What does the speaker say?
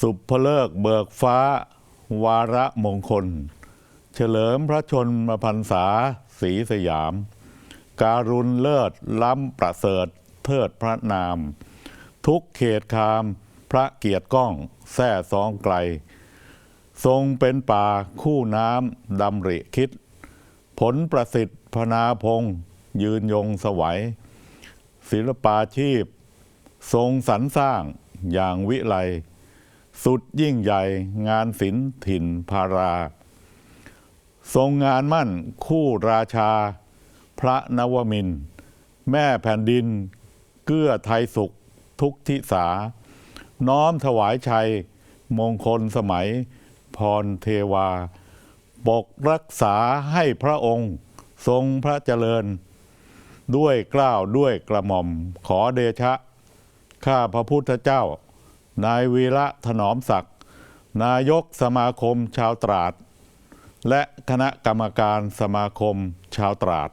สุภเลิกเบิกฟ้า วาระมงคล เฉลิมพระชนมพรรษาศรีสยาม การุณเลิศล้ำประเสริฐเทิดพระนาม ทุกเขตคามพระเกียรติก้องแท่ซองไกล ทรงเป็นป่าคู่น้ำดำริคิด ผลประสิทธิ์พนาพงยืนยงสวัย ศิลปาชีพ ทรงสรรสร้างอย่างวิไล สุดยิ่งใหญ่งานศิลป์ถิ่นพารา ทรงงานมั่นคู่ราชา พระนวมิน แม่แผ่นดิน เกื้อไทยสุขทุกทิสา น้อมถวายชัย มงคลสมัย พรเทวา ปกรักษาให้พระองค์ ทรงพระเจริญ ด้วยกล้าวด้วยกระหม่อมขอเดชะ ข้าพระพุทธเจ้า นายวีระถนอมศักดิ์นายกสมาคมชาวตราด และคณะกรรมการสมาคมชาวตราด